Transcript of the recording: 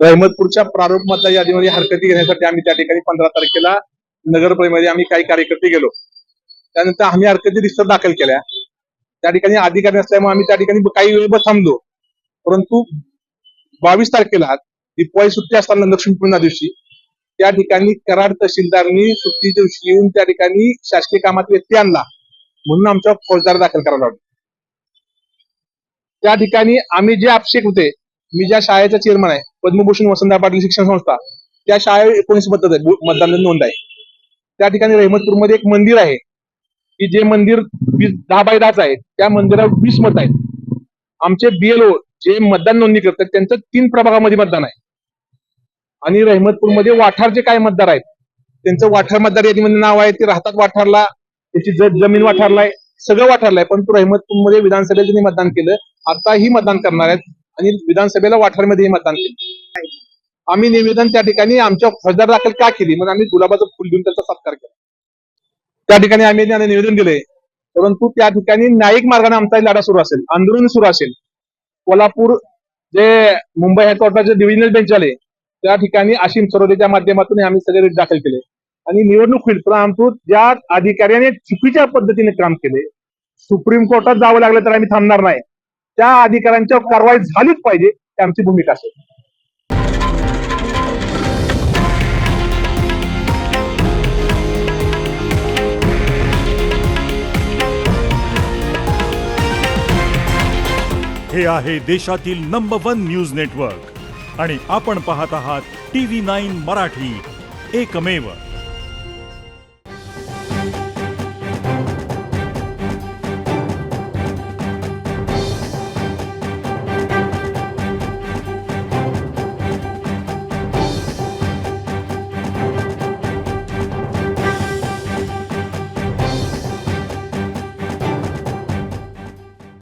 रहमतपूरच्या प्रारूप मतदार यादीमध्ये हरकती घेण्यासाठी आम्ही त्या ठिकाणी पंधरा तारखेला नगरपरिमध्ये आम्ही काही कार्यकर्ते गेलो. त्यानंतर आम्ही हरकती रिस्टर दाखल केल्या. त्या ठिकाणी अधिकारी असल्यामुळे आम्ही त्या ठिकाणी काही वेळ थांबलो. परंतु बावीस तारखेला दिपाळी सुट्टी असताना लक्ष्मीपूर्ण दिवशी त्या ठिकाणी कराड तहसीलदारनी सुट्टी दिवशी येऊन त्या ठिकाणी शासकीय कामात व्यक्ती आणला म्हणून आमच्या फौजदार दाखल करायला लावले. त्या ठिकाणी आम्ही जे आक्षेप होते मी ज्या शाळेचा चेअरमन आहे पद्मभूषण वसंतराव पाटील शिक्षण संस्था त्या शाळे एकोणीस पद्धत आहे मतदान नोंद आहे. त्या ठिकाणी रहमतपूरमध्ये एक मंदिर आहे की जे मंदिर वीस दहा बाय दहाच आहे त्या मंदिरावर वीस मत आहेत. आमचे बीएलओ जे मतदान नोंदणी करतात त्यांचं तीन प्रभागामध्ये मतदान आहे. आणि रहमतपूरमध्ये वाठारचे काय मतदार आहेत त्यांचं वाठार मतदार यादीमध्ये म्हणजे नाव आहे ते राहतात वाठारला त्याची ज- जमीन वाठारला आहे सगळं वाठारला आहे रहमतपूर रहमतपूरमध्ये विधानसभेत मतदान केलं आता ही मतदान करणार आहेत आणि विधानसभेला वाठारमध्ये मतदान केलं. आम्ही निवेदन त्या ठिकाणी आमच्या फौजदार दाखल का केली? मग आम्ही गुलाबाचं फुल देऊन त्यांचा सत्कार केला. त्या ठिकाणी आम्ही त्यांना निवेदन दिले परंतु त्या ठिकाणी न्यायिक मार्गाने आमचा लढा सुरू असेल आंदोलन सुरू असेल. कोल्हापूर जे मुंबई हायकोर्टाचे डिव्हिजनल बेंच आले त्या ठिकाणी आशिम सरोदेच्या माध्यमातून आम्ही सगळे रिट दाखल केले. आणि निवडणूक होईल परंतु ज्या अधिकाऱ्याने चुकीच्या पद्धतीने काम केले सुप्रीम कोर्टात जावं लागलं तर आम्ही थांबणार नाही. त्या अधिकाऱ्यांच्या कारवाई झालीच पाहिजे ही आमची भूमिका असेल. हे आहे देशातील नंबर वन न्यूज नेटवर्क आणि आपण पाहत आहात टी व्ही नाईन मराठी. एकमेव.